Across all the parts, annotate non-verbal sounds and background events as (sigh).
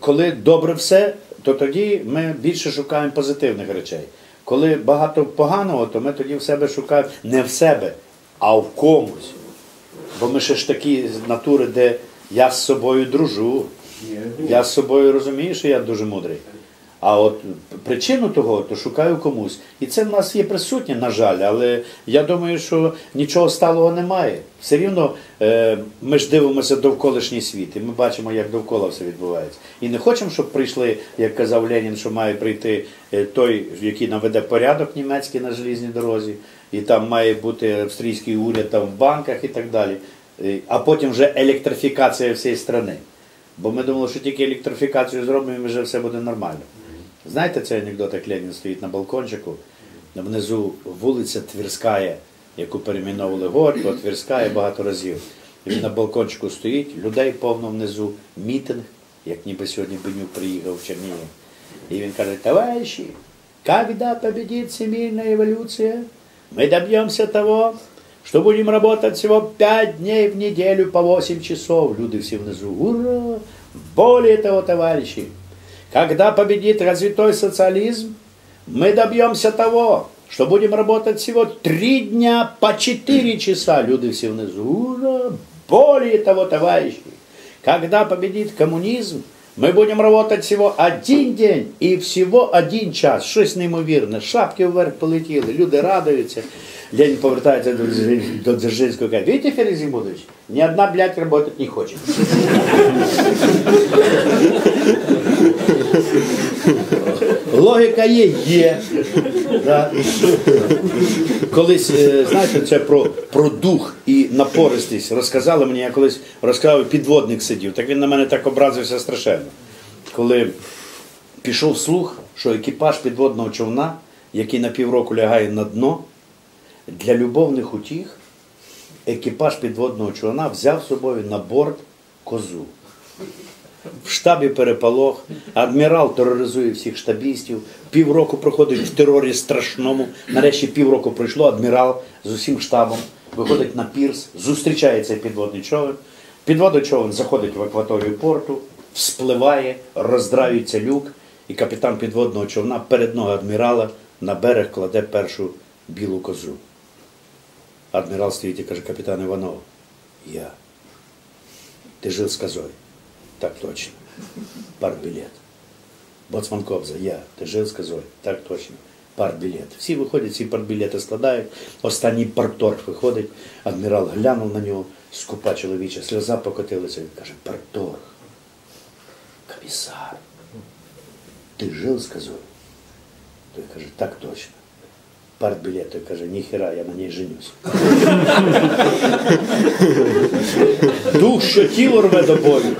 коли добре все, то тоді ми більше шукаємо позитивних речей. Коли багато поганого, то ми тоді в себе шукаємо не в себе, а в комусь. Бо ми ще ж такі натури, де я з собою дружу. Я з собою розумію, що я дуже мудрий. А от причину того, то шукаю комусь. І це в нас є присутнє, на жаль, але я думаю, що нічого сталого немає. Все рівно е, ми ж дивимося довколишній світ, і ми бачимо, як довкола все відбувається. І не хочемо, щоб прийшли, як казав Ленін, що має прийти е, той, який наведе порядок німецький на желізній дорозі, і там має бути австрійський уряд там в банках і так далі. Е, А потім вже електрифікація всієї країни. Бо ми думали, що тільки електрифікацію зробимо, і вже все буде нормально. Знаєте цей анекдот, як Ленін стоїть на балкончику, внизу вулиця Тверська, яку перейменовували Горького, Тверська багато разів. І він на балкончику стоїть, людей повно внизу, мітинг, як ніби сьогодні Бенюк приїхав в Чернігів. І він каже, товариші, когда победит всемирная эволюция, мы добьемся того, что будем работать всего 5 дней в неделю по 8 часов. Люди все внизу, ура! Более того, товарищи, когда победит развитой социализм, мы добьемся того, что будем работать всего 3 дня по 4 часа. Люди все внизу, ура! Более того, товарищи, когда победит коммунизм, мы будем работать всего один день і всього один час. Щось неймовірне. Шапки вверх полетіли, люди радуються. Лень повертається до, Дзержин- до Дзержинського і каже, видите, Фелix Зимович, ни одна, блядь, работать не хочет. Логіка є, є. Да. Колись, е, знаєте, це про, про дух і напористість розказали мені, я колись розказав, підводник сидів, так він на мене так образився страшенно. Коли пішов слух, що екіпаж підводного човна, який на півроку лягає на дно, для любовних утіх екіпаж підводного човна взяв з собою на борт козу. В штабі переполох, адмірал тероризує всіх штабістів, півроку проходить в терорі страшному. Нарешті півроку пройшло, адмірал з усім штабом виходить на пірс, зустрічає цей підводний човен. Підводний човен заходить в акваторію порту, вспливає, роздраюється люк, і капітан підводного човна перед ноги адмірала на берег кладе першу білу козу. Адмірал стоїть і каже, капітан Іванов, я. Ти жив з козою. Так точно. Партбилет. Боцман Кобза, я. Ти жив з козою. Так точно. Партбилет. Всі виходять, всі партбілети складають. Останній парторг виходить. Адмірал глянув на нього, скупа чоловіча, сльоза покотилася. Він каже, парторг. Комісар. Ти жив з козою? Той каже, так точно. Партбілет. Той каже, ніхера, я на ній женюсь. Дух, що тіло рве до болю.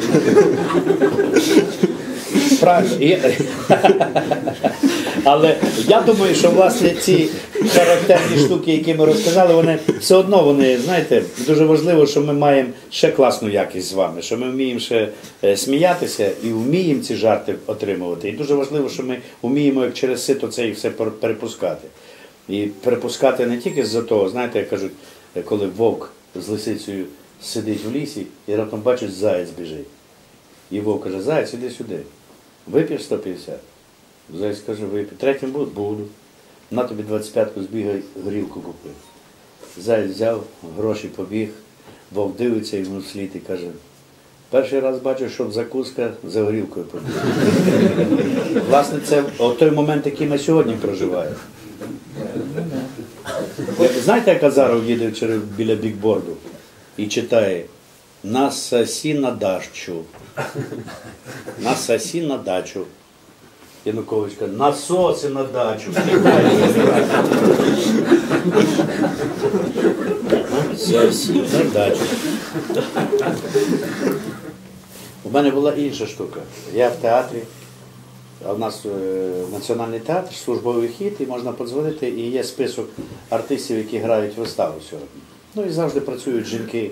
Але я думаю, що власне ці характерні штуки, які ми розказали, вони все одно вони, знаєте, дуже важливо, що ми маємо ще класну якість з вами, що ми вміємо ще е, сміятися і вміємо ці жарти отримувати. І дуже важливо, що ми вміємо як через сито це і все перепускати. І перепускати не тільки з-за того, знаєте, як кажуть, коли вовк з лисицею сидить в лісі і раптом бачить, заєць біжить. І вовк каже, заєць, іди сюди. Вип'єш 150. Заєць каже, вип'ю. Третім буду? Буду. На тобі 25-ку збігай, горілку купи. Заєць взяв, гроші побіг, вовк дивиться йому вслід і каже, перший раз бачу, щоб закуска за горілкою побіг. (laughs) Власне, це той момент, який ми сьогодні проживаємо. Знаєте, як Азаров їде через біля бікборду і читає на сосі на дачу. На сосі на дачу. Янукович каже, насоси на дачу. На дачу. У мене була інша штука. Я в театрі, в нас е, національний театр, службовий хід, і можна подзвонити, і є список артистів, які грають виставу сьогодні. Ну і завжди працюють жінки,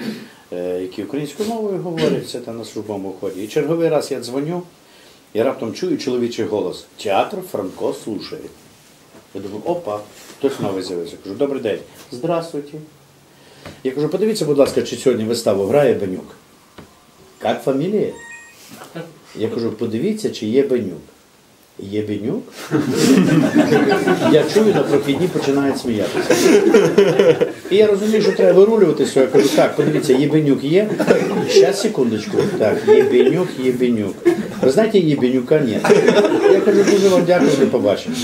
е, які українською мовою говорять, це там на службовому ході. І черговий раз я дзвоню, і раптом чую чоловічий голос. Театр Франко слушає. Я думаю, опа, хтось новий з'явився. Кажу, добрий день. Здравствуйте. Я кажу, подивіться, будь ласка, чи сьогодні виставу грає Бенюк. Як фамілія? Я кажу, подивіться, чи є бенюк. Є бенюк? Я чую, на прохідні починають сміятися. І я розумію, що треба вирулювати все. Я кажу, так, подивіться, єбенюк є. Ще секундочку. Так, єбенюк, єбенюк. Ви знаєте, єбенюка ні. Я кажу, дуже вам дякую, до побачення.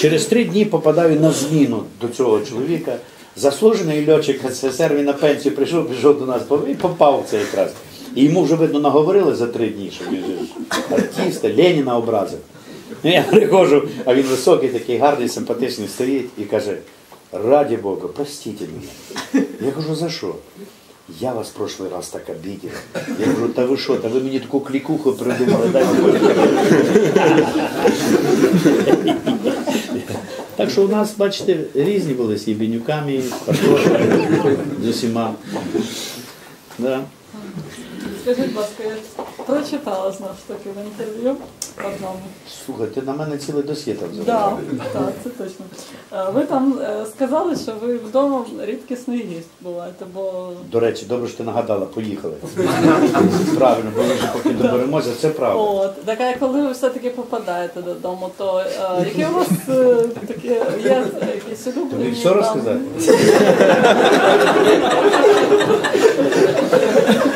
Через три дні попадаю на зміну до цього чоловіка. Заслужений льотчик СССР, він на пенсію прийшов, пішов до нас і попав в це якраз. І йому вже, видно, наговорили за три дні, що він артиста, Леніна образив. Ну, Я приходжу, а він високий, такий гарний, симпатичний, стоїть і каже, раді Бога, простіть мене. Я кажу, за що? Я вас в прошлый раз так обидел. Я кажу, та ви що, та ви мені таку клікуху придумали, дай мені. Так що у нас, бачите, різні були з Єбенюками, з з усіма. Да. Скажіть, будь ласка, я прочитала знову ж таки в інтерв'ю одному. Слухай, ти на мене ціле досьє там Да, так, це точно. Е, Ви там е, сказали, що ви вдома рідкісний гість буваєте, бо До речі, добре, що ти нагадала, поїхали. (laughs) Правильно, бо ми вже поки доберемося, це правда. от так а коли ви все-таки попадаєте додому, то е, які у вас е, такі є якісь улюблені? Тобі все розказати? (laughs)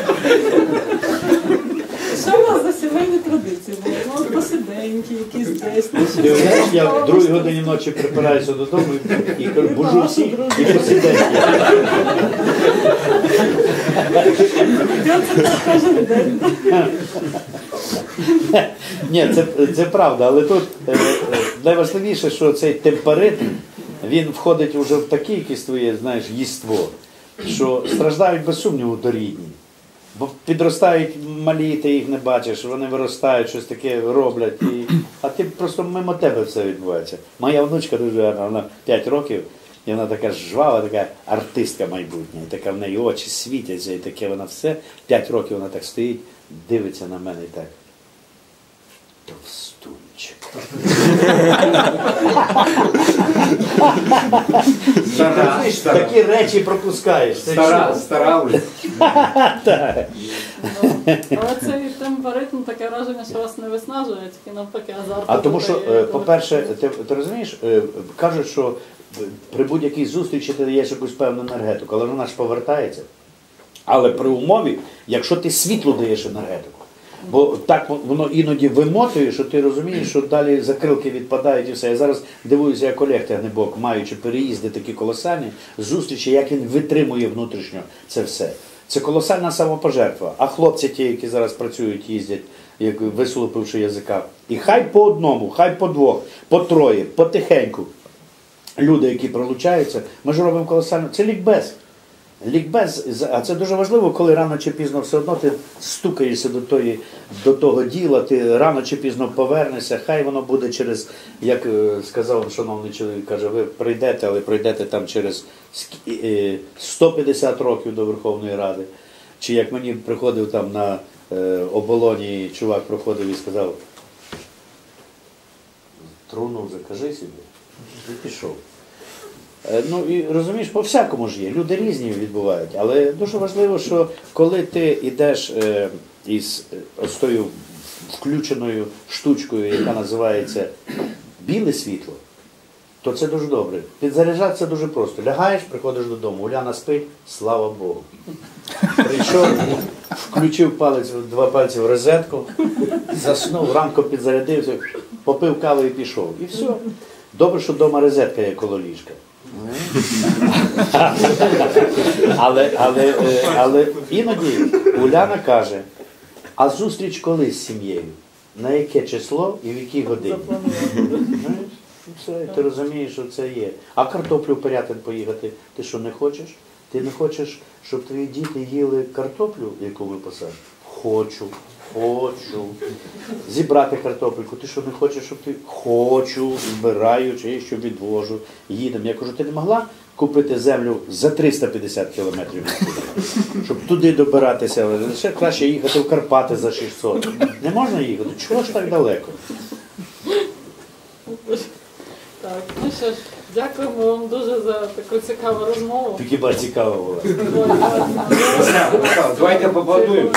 Сімейні традиції були? Ну, посиденьки, якісь десь. ну, Ти уявляєш, я в другій годині ночі припираюся додому і, і кажу, бужу всіх і посиденьки. Я це так кожен день. Ні, це, це правда, але тут е, е, найважливіше, що цей темперит, він входить вже в таке якесь твоє, знаєш, їство, що страждають без сумніву до рідні. Бо підростають малі, ти їх не бачиш, вони виростають, щось таке роблять. І... (clears throat) А ти просто мимо тебе все відбувається. Моя внучка дуже гарна, вона 5 років, і вона така жвава, така артистка майбутня, і така в неї очі світяться, і таке вона все. 5 років вона так стоїть, дивиться на мене і так. Товстунчик. (laughs) Стара, стара, Такі речі пропускаєш. Це стара, що? старались. Ну, але цей темперитм таке враження, що вас не виснажує, тільки навпаки азарт. А тому що, додає. е, по-перше, ти, ти розумієш, е, кажуть, що при будь-якій зустрічі ти даєш якусь певну енергетику, але вона ж повертається. Але при умові, якщо ти світло даєш енергетику. Бо так воно іноді вимотує, що ти розумієш, що далі закрилки відпадають і все. Я зараз дивуюся, як Олег Тягнебок, маючи переїзди такі колосальні, зустрічі, як він витримує внутрішньо це все. Це колосальна самопожертва. А хлопці, ті, які зараз працюють, їздять, як висолопивши язика. І хай по одному, хай по двох, по троє, потихеньку. Люди, які пролучаються, ми ж робимо колосально. Це лікбез. Лікбез, а це дуже важливо, коли рано чи пізно все одно ти стукаєшся до, тої, до того діла, ти рано чи пізно повернешся, хай воно буде через, як е, сказав шановний чоловік, каже, ви прийдете, але прийдете там через е, 150 років до Верховної Ради. Чи як мені приходив там на е, оболоні, чувак проходив і сказав, труну закажи собі, і пішов. Е, Ну і розумієш, по всякому ж є. Люди різні відбувають. Але дуже важливо, що коли ти йдеш е, із е, ось тою включеною штучкою, яка називається біле світло, то це дуже добре. Підзаряджатися дуже просто. Лягаєш, приходиш додому, Уляна спить, слава Богу. Прийшов, включив палець, два пальці в розетку, заснув, ранку підзарядився, попив каву і пішов. І все. Добре, що вдома розетка є коло ліжка. (laughs) Але, але, е, але іноді Уляна каже, а зустріч коли з сім'єю? На яке число і в якій годині? Все, ти розумієш, що це є. А картоплю в Порятин поїхати, ти що не хочеш? Ти не хочеш, щоб твої діти їли картоплю, яку ви посадили? Хочу, хочу. Зібрати картопельку. Ти що не хочеш, щоб ти хочу, збираю, чи я що відвожу, їдемо. Я кажу, ти не могла купити землю за 350 кілометрів, щоб туди добиратися. Ще краще їхати в Карпати за 600. Не можна їхати? Чого ж так далеко? Так, ну що ж, дякуємо вам дуже за таку цікаву розмову. Хіба цікаво було. От, от, Давайте поаплодуємо.